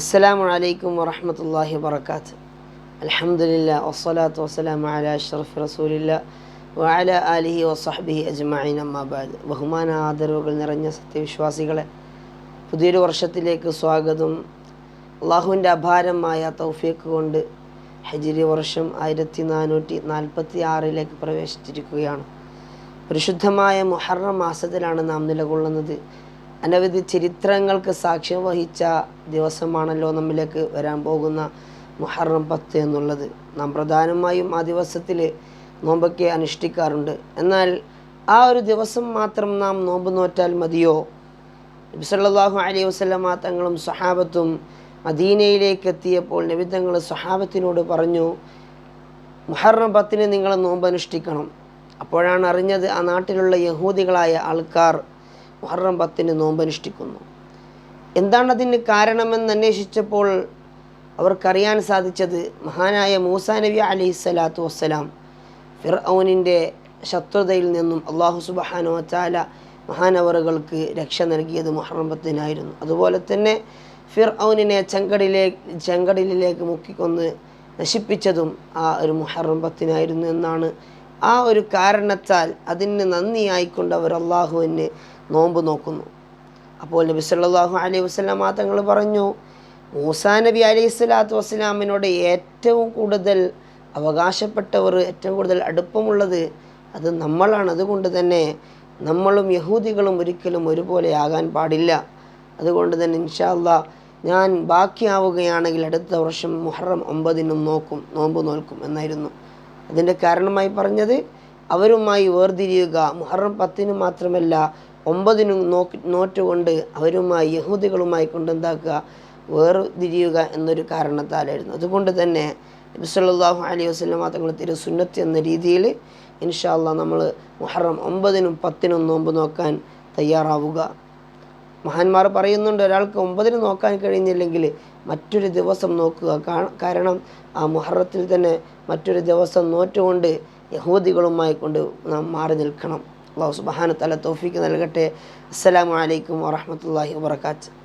അസ്സലാമു അലൈക്കും വറഹമത്തല്ലാഹി വബർക്കാത്ത് അലഹമുല്ല വസ്സലാത്തു വസ്സലാമു അല അഷ്റഫ് റസൂലില്ല വഅല ആലിഹി വസഹബിഹി അജ്മഈൻ അമ്മാബാദ് ബഹുമാന ആദരവുകൾ നിറഞ്ഞ സത്യവിശ്വാസികളെ പുതിയൊരു വർഷത്തിലേക്ക് സ്വാഗതം. അള്ളാഹുവിന്റെ അപാരമായ തൗഫീഖ് കൊണ്ട് ഹജിരി വർഷം ആയിരത്തി നാനൂറ്റി നാൽപ്പത്തി ആറിലേക്ക് പ്രവേശിച്ചിരിക്കുകയാണ്. പരിശുദ്ധമായ മുഹറം മാസത്തിലാണ് നാം നിലകൊള്ളുന്നത്. അനവധി ചരിത്രങ്ങൾക്ക് സാക്ഷ്യം വഹിച്ച ദിവസമാണല്ലോ നമ്മിലേക്ക് വരാൻ പോകുന്ന മുഹറം പത്ത് എന്നുള്ളത്. നാം പ്രധാനമായും ആ ദിവസത്തിൽ നോമ്പൊക്കെ അനുഷ്ഠിക്കാറുണ്ട്. എന്നാൽ ആ ഒരു ദിവസം മാത്രം നാം നോമ്പ് നോറ്റാൽ മതിയോ? നബി സല്ലല്ലാഹു അലൈഹി വസല്ലമ തങ്ങളും സഹാബത്തും മദീനയിലേക്ക് എത്തിയപ്പോൾ നബി തങ്ങൾ പറഞ്ഞു മുഹറം പത്തിന് നിങ്ങൾ നോമ്പ് അനുഷ്ഠിക്കണം അപ്പോഴാണ് അറിഞ്ഞത് ആ നാട്ടിലുള്ള യഹൂദികളായ ആൾക്കാർ മുഹറം പത്തിന് നോമ്പ് അനുഷ്ഠിക്കുന്നു എന്താണ് അതിന് കാരണമെന്ന് അന്വേഷിച്ചപ്പോൾ അവർക്കറിയാൻ സാധിച്ചത് മഹാനായ മൂസാ നബി അലി സ്വലാത്തു വസ്സലാം ഫിർഔനിന്റെ ശത്രുതയിൽ നിന്നും അള്ളാഹു സുബഹാനോ ചാല മഹാനവറുകൾക്ക് രക്ഷ നൽകിയത് മുഹറംബത്തിനായിരുന്നു അതുപോലെ തന്നെ ഫിർ ഔനിനെ ചെങ്കടിലേ ചെങ്കടലിലേക്ക് മുക്കിക്കൊന്ന് നശിപ്പിച്ചതും ആ ഒരു മുഹറംബത്തിനായിരുന്നു എന്നാണ് ആ ഒരു കാരണത്താൽ അതിന് നന്ദിയായിക്കൊണ്ട് അവർ അള്ളാഹുവിന് നോമ്പ് നോക്കുന്നു. അപ്പോൾ നബി സല്ലാഹു അലൈഹി വസ്ലാം തങ്ങൾ പറഞ്ഞു മൂസാ നബി അലൈഹി സ്വലാത്തു വസ്സലാമിനോട് ഏറ്റവും കൂടുതൽ അവകാശപ്പെട്ടവർ ഏറ്റവും കൂടുതൽ അടുപ്പമുള്ളത് അത് നമ്മളാണ്. അതുകൊണ്ട് തന്നെ നമ്മളും യഹൂദികളും ഒരിക്കലും ഒരുപോലെ ആകാൻ പാടില്ല. അതുകൊണ്ട് തന്നെ ഇൻഷാല്ല ഞാൻ ബാക്കിയാവുകയാണെങ്കിൽ അടുത്ത വർഷം മുഹറം ഒമ്പതിനും നോക്കും നോമ്പ് നോൽക്കും എന്നായിരുന്നു. അതിന്റെ കാരണമായി പറഞ്ഞത് അവരുമായി വേർതിരിയുക. മുഹറം പത്തിന് മാത്രമല്ല ഒമ്പതിനും നോക്കി നോറ്റുകൊണ്ട് അവരുമായി യഹൂദികളുമായി കൊണ്ടെന്താക്കുക വേർതിരിയുക എന്നൊരു കാരണത്താലായിരുന്നു. അതുകൊണ്ട് തന്നെ നബി സല്ലല്ലാഹു അലൈഹി വസല്ലം തങ്ങൾ തിരു സുന്നത്ത് എന്ന രീതിയിൽ ഇൻഷാല്ല നമ്മൾ മുഹറം ഒമ്പതിനും പത്തിനും നോമ്പ് നോക്കാൻ തയ്യാറാവുക. മഹാന്മാർ പറയുന്നുണ്ട് ഒരാൾക്ക് ഒമ്പതിന് നോക്കാൻ കഴിഞ്ഞില്ലെങ്കിൽ മറ്റൊരു ദിവസം നോക്കുക. കാരണം ആ മുഹറത്തിൽ തന്നെ മറ്റൊരു ദിവസം നോറ്റുകൊണ്ട് യഹൂദികളുമായി കൊണ്ട് നാം മാറി നിൽക്കണം. അള്ളാഹു സുബാന തല തോഫിക്ക് നൽകട്ടെ. അസ്സലാമു അലൈക്കും വറഹമത്തല്ലാഹി വാത്തു